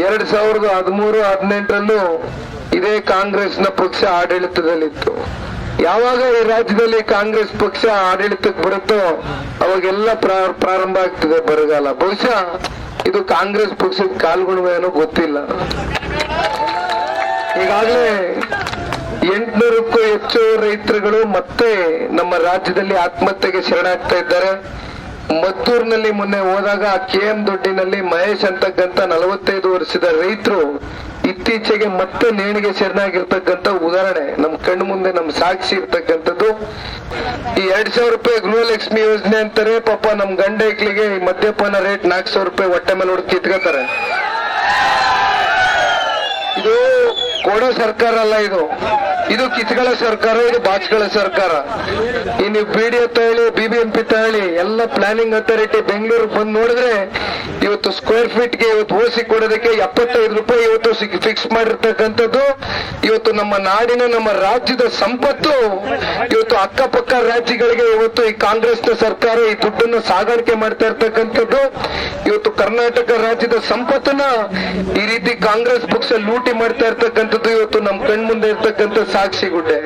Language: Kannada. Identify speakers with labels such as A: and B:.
A: ಎರಡ್ ಸಾವಿರದ ಹದಿಮೂರು, ಹದಿನೆಂಟರಲ್ಲೂ ಇದೇ ಕಾಂಗ್ರೆಸ್ನ ಪಕ್ಷ ಆಡಳಿತದಲ್ಲಿತ್ತು. ಯಾವಾಗ ಈ ರಾಜ್ಯದಲ್ಲಿ ಕಾಂಗ್ರೆಸ್ ಪಕ್ಷ ಆಡಳಿತಕ್ಕೆ ಬರುತ್ತೋ ಅವಾಗೆಲ್ಲ ಪ್ರಾ- ಪ್ರಾರಂಭ ಆಗ್ತದೆ ಬರಗಾಲ. ಬಹುಶಃ ಇದು ಕಾಂಗ್ರೆಸ್ ಪಕ್ಷದ ಕಾಲ್ಗುಣವೇನೋ ಗೊತ್ತಿಲ್ಲ. ಈಗಾಗಲೇ ಎಂಟುನೂರಕ್ಕೂ ಹೆಚ್ಚು ರೈತರುಗಳು ಮತ್ತೆ ನಮ್ಮ ರಾಜ್ಯದಲ್ಲಿ ಆತ್ಮಹತ್ಯೆಗೆ ಶರಣಾಗ್ತಾ ಇದ್ದಾರೆ. ಮದ್ದೂರಿನಲ್ಲಿ ಮೊನ್ನೆ ಹೋದಾಗ ಕೆ ಎಂ ದೊಡ್ಡಿನಲ್ಲಿ ಮಹೇಶ್ ಅಂತಕ್ಕಂತ ನಲವತ್ತೈದು ವರ್ಷದ ರೈತರು ಇತ್ತೀಚೆಗೆ ಮತ್ತೆ ನೇಣಿಗೆ ಶರಣಾಗಿರ್ತಕ್ಕಂತ ಉದಾಹರಣೆ. ನಮ್ ಕಣ್ಣು ಮುಂದೆ ನಮ್ ಸಾಕ್ಷಿ ಇರ್ತಕ್ಕಂಥದ್ದು. ಈ ಎರಡ್ ಸಾವಿರ ರೂಪಾಯಿ ಗೃಹಲಕ್ಷ್ಮಿ ಯೋಜನೆ ಅಂತಾರೆ, ಪಾಪ ನಮ್ ಗಂಡ ಮದ್ಯಪಾನ ರೇಟ್ ನಾಲ್ಕು ಸಾವಿರ ರೂಪಾಯಿ ಹೊಟ್ಟೆ ಮೇಲೆ ಹೊಡೆದು ಕಿತ್ಕೋತಾರೆ. ಕೊಡೋ ಸರ್ಕಾರ ಅಲ್ಲ ಇದು. ಇದು ಕಿತ್ಗಳ ಸರ್ಕಾರ, ಇದು ಬಾಚ್ಗಳ ಸರ್ಕಾರ. ಇನ್ನು ಬಿಡಿಒ ತಗೊಳ್ಳಿ ಬಿಬಿಎಂಪಿ ತಗೊಳ್ಳಿ, ಎಲ್ಲ ಪ್ಲಾನಿಂಗ್ ಅಥಾರಿಟಿ ಬೆಂಗಳೂರು ಬಂದು ನೋಡಿದ್ರೆ ಇವತ್ತು ಸ್ಕ್ವೇರ್ ಫೀಟ್ಗೆ ಇವತ್ತು ಓಸಿ ಕೊಡೋದಕ್ಕೆ ಎಪ್ಪತ್ತೈದು ರೂಪಾಯಿ ಇವತ್ತು ಫಿಕ್ಸ್ ಮಾಡಿರ್ತಕ್ಕಂಥದ್ದು. ಇವತ್ತು ನಮ್ಮ ನಾಡಿನ, ನಮ್ಮ ರಾಜ್ಯದ ಸಂಪತ್ತು, ಇವತ್ತು ಅಕ್ಕಪಕ್ಕ ರಾಜ್ಯಗಳಿಗೆ ಇವತ್ತು ಈ ಕಾಂಗ್ರೆಸ್ ಸರ್ಕಾರ ಈ ದುಡ್ಡನ್ನು ಸಾಗಾಣಿಕೆ ಮಾಡ್ತಾ ಇರ್ತಕ್ಕಂಥದ್ದು. ಇವತ್ತು ಕರ್ನಾಟಕ ರಾಜ್ಯದ ಸಂಪತ್ತನ್ನ ಈ ರೀತಿ ಕಾಂಗ್ರೆಸ್ ಪಕ್ಷ ಲೂಟಿ ಮಾಡ್ತಾ ಇರ್ತಕ್ಕಂಥದ್ದು. ಇವತ್ತು ನಮ್ ಕಣ್ಮುಂದೆ ಇರ್ತಕ್ಕಂಥ ಸಾಕ್ಷಿ ಗುಡ್ಡೆ.